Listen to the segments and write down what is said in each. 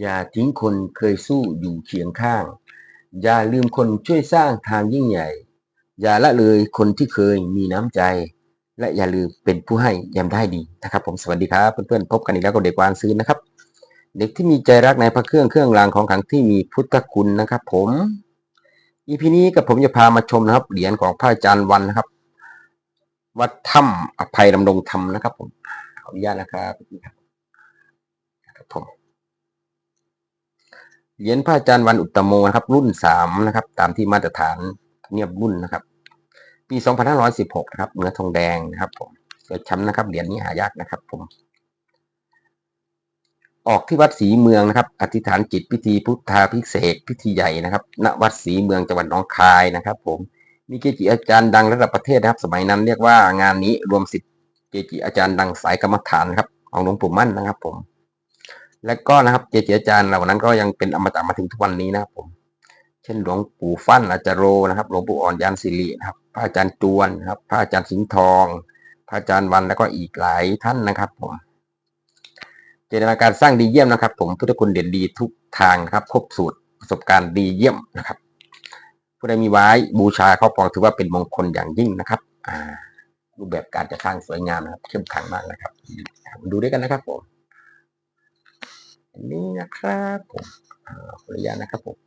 อย่าทิ้งคนเคยสู้อยู่เคียงข้าง อย่าลืมคนช่วยสร้างทางยิ่งใหญ่ อย่าละเลยคนที่เคยมีน้ำใจ และอย่าลืมเป็นผู้ให้ยามได้ดีนะครับ ผมสวัสดีครับเพื่อนๆพบกันอีกแล้วกับเด็กวานซื้อนะครับ เด็กที่มีใจรักในพระเครื่องเครื่องรางของขลังที่มีพุทธคุณนะครับ ผมอีพีนี้กับผมจะพามาชมนะครับเหรียญของพระอาจารย์วันนะครับ วัดถ้ำอภัยดำรงธรรมนะครับ ผมขออนุญาตนะครับครับผม เหรียญพระอาจารย์วันอุตตโมนะครับ รุ่นสามนะครับ ตามที่มาตรฐานเนียบรุ่นนะครับ ปี2516นะครับ เนื้อทองแดงนะครับผมสวยช้ำนะครับ เหรียญนี้หายากนะครับ ผม ออกที่วัดศรีเมืองนะครับ อธิษฐานจิตพิธีพุทธาพิเศษพิธีใหญ่นะครับ ณ วัดศรีเมืองจังหวัดหนองคายนะครับ ผม มีเกจิอาจารย์ดังระดับประเทศนะครับ สมัยนั้นเรียกว่างานนี้รวมสิทธิเกจิอาจารย์ดังสายกรรมฐานครับของหลวงปู่มั่นนะครับ ผม และก็นะครับเกจิอาจารย์เหล่านั้นก็ยังเป็นอมตะมาถึงทุกวันนี้นะครับผม เช่นหลวงปู่ฟั่นอาจารโรนะครับ หลวงปู่อ่อนยานสิรินะครับ พระอาจารย์จวนนะครับ พระอาจารย์สิงห์ทอง พระอาจารย์วันแล้วก็อีกหลายท่านนะครับผมเจตนาการสร้างดีเยี่ยมนะครับ ผมพุทธคุณเด่นดีทุกทางนะครับครบสูตรประสบการณ์ดีเยี่ยมนะครับ ผู้ใดมีไว้บูชาครอบครองถือว่าเป็นมงคลอย่างยิ่งนะครับ อ่ารูปแบบการจะสร้างสวยงามนะครับเข้มขังมากนะครับ ดูด้วยกันนะครับผม อันนี้นะครับผมขออนุญาตนะครับผม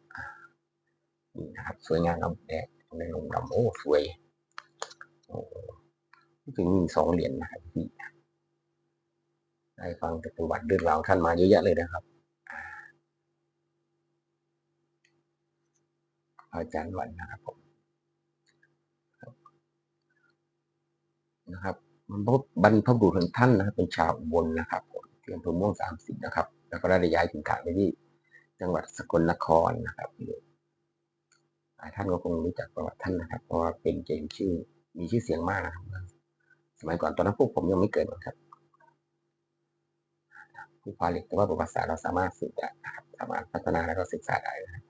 นี่นะครับสวยงามครับแดงในลงดำโอ้สวยโอ้ถึงมีสองเหรียญนะครับพี่ได้ฟังประวัติเรื่องราวท่านมาเยอะแยะเลยนะครับ อาจารย์วันนะครับผมนะครับมันพบบรรพบุรุษของท่านนะครับเป็นชาวอุบลนะครับผมที่อำเภอม่วงสามสิบนะครับ แล้วก็ได้ย้ายถิ่นฐานไปที่จังหวัดสกลนครนะครับหลายท่านก็คงรู้จักประวัติท่านนะครับ เพราะว่าเป็นเกจิชื่อมีชื่อเสียงมากนะครับ สมัยก่อนตอนนั้นพวกผมยังไม่เกิดหรอกครับผู้ผลิตแต่ว่าประวัติศาสตร์เราสามารถสืบได้นะครับ สามารถพัฒนาแล้วก็ศึกษาได้นะครับ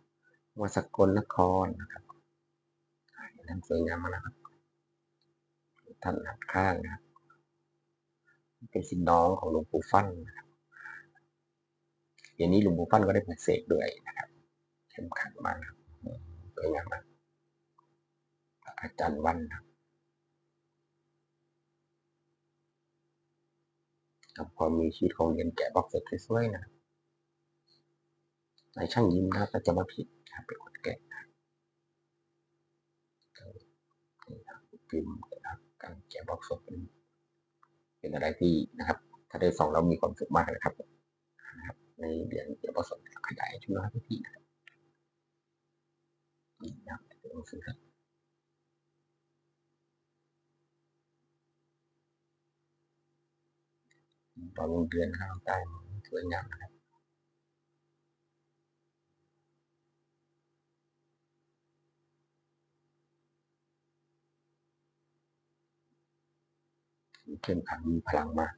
ว่าสกลนครนะครับท่านสวยงามมากนะครับท่านหัดข้างนะครับ เป็นสินน้องของหลวงปู่ฟั่นนะครับ อย่างนี้หลวงปู่ฟั่นก็ได้ปลูกเสกด้วยนะครับเข้มขันมากครับสวยงามมากอาจารย์วันนะครับครับพอมีชีวิตของเรียนแกะบ็อกเสร็จสวยๆนะนายช่างยิ้มนะก็จะมาผิดครับเป็นคนแกะนะครับนี่ครับพิมพ์นะครับการแกะบ็อกสดเป็นเป็นอะไรที่นะครับ ถ้าได้ส่องแล้วมีความสุขมากนะครับ นะครับในเหรียญแกะบล็อกสดขยายให้ชุดน้อยพี่นะครับนี่นะครับเป็นหนังสือครับตอลงเดือนข้างใต้สวยงามนะครับเข้มขังมีพลังมาก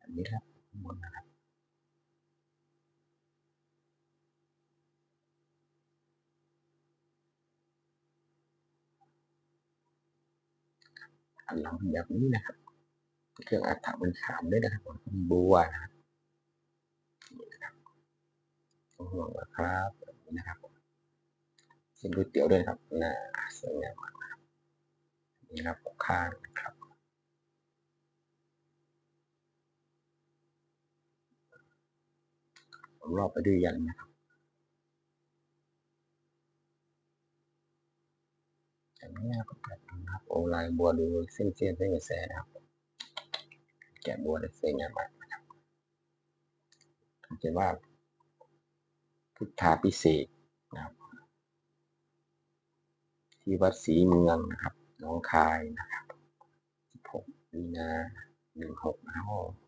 อันนี้ครับบนนะครับันหลังแบบนี้นะครับ เครื่องอัฐมันขามด้วยนะครับผมบัวนะครับนี่นะครับต้องห่วงนะครับนี้นะครับเส้นก๋วยเตี๋ยวด้วยนะครับน่าสวยงามมากนะครับนี่ครับข้างนะครับผมรอบไปด้วยยันนะครับ แบบนี้นะครับนะครับโอไลายบัวดูเส้นเส้นเส้นกระแสนะครับแกะบัวได้สวยงามมากนะครับสังเกตว่า พุทธาพิเศษนะครับ ที่วัดศรีเมืองนะครับหน้องคายนะครับ16มีนา16นะครับ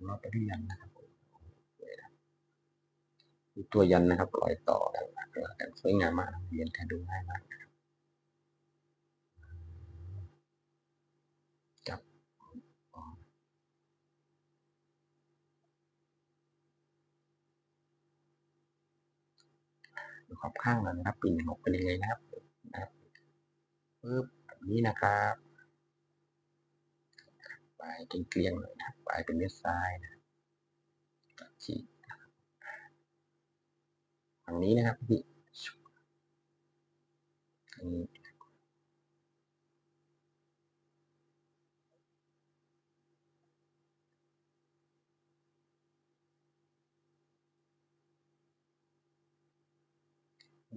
โอ้รอบไปด้วยยันนะครับตัวยันนะครับรอยต่อกันสวยงามมากเรียนแทนดูง่ายมากจับดูขอบข้างน่อยนะครับปีหนึ่งหกเป็นยังไงนะครับนะครับปึ๊บแบบนี้นะครับ ปลายเกลียงๆหน่อยนะปลายเป็นเม็ดทรายนะตัดฉีกฝั่งนี้นะครับพี่อันนี้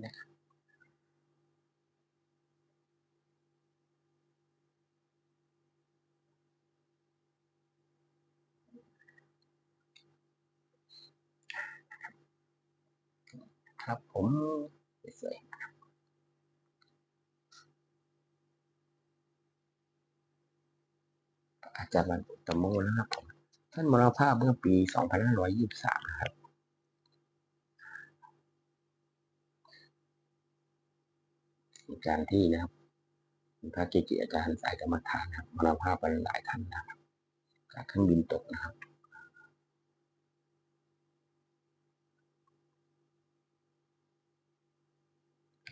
นะครับ ครับ ผมสวยอาจารย์บรรพุตตโมนะครับผมท่านมรณภาพเมื่อปี 2523 นะครับอาจารย์ที่นะครับพระเกจิอาจารย์สายกรรมฐานนะครับมรณภาพไปหลายท่านนะครับ จากเครื่องบินตกนะครับ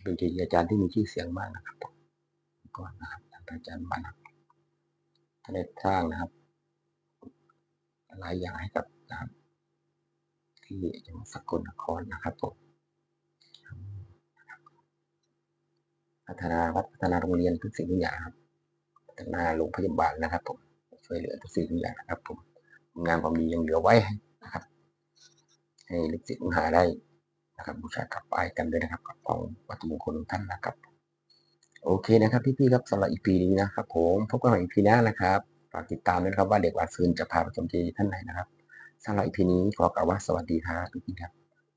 เป็นเกจิอาจารย์ที่มีชื่อเสียงมากนะครับผมก่อนนะครับอาจารย์บันครับท่านได้สร้างนะครับหลายอย่างให้กับนะครับ ที่จังหวัดสกลนครนะครับผมพัฒนาวัดพัฒนาโรงเรียนทุกสิ่งทุกอย่างครับพัฒนาโรงพยาบาลนะครับผมช่วยเหลือทุกสิ่งทุกอย่างนะครับผมงานความดียังเหลือไว้นะครับ ให้ลูกศิษย์ลูกหาได้ นะครับบูชากลับไปกันด้วยนะครับกับของวัตถุมงคลท่านนะครับ โอเคนะครับพี่ๆครับสำหรับอีพีนี้นะครับ ผมพบกันใหม่อีพีหน้านะครับฝากติดตามด้วยครับว่าเด็กวัดซืนจะพาไปชมเจดีย์ท่านไหนนะครับสำหรับอีพีนี้ขอกล่าวว่าสวัสดีครับพี่ๆครับ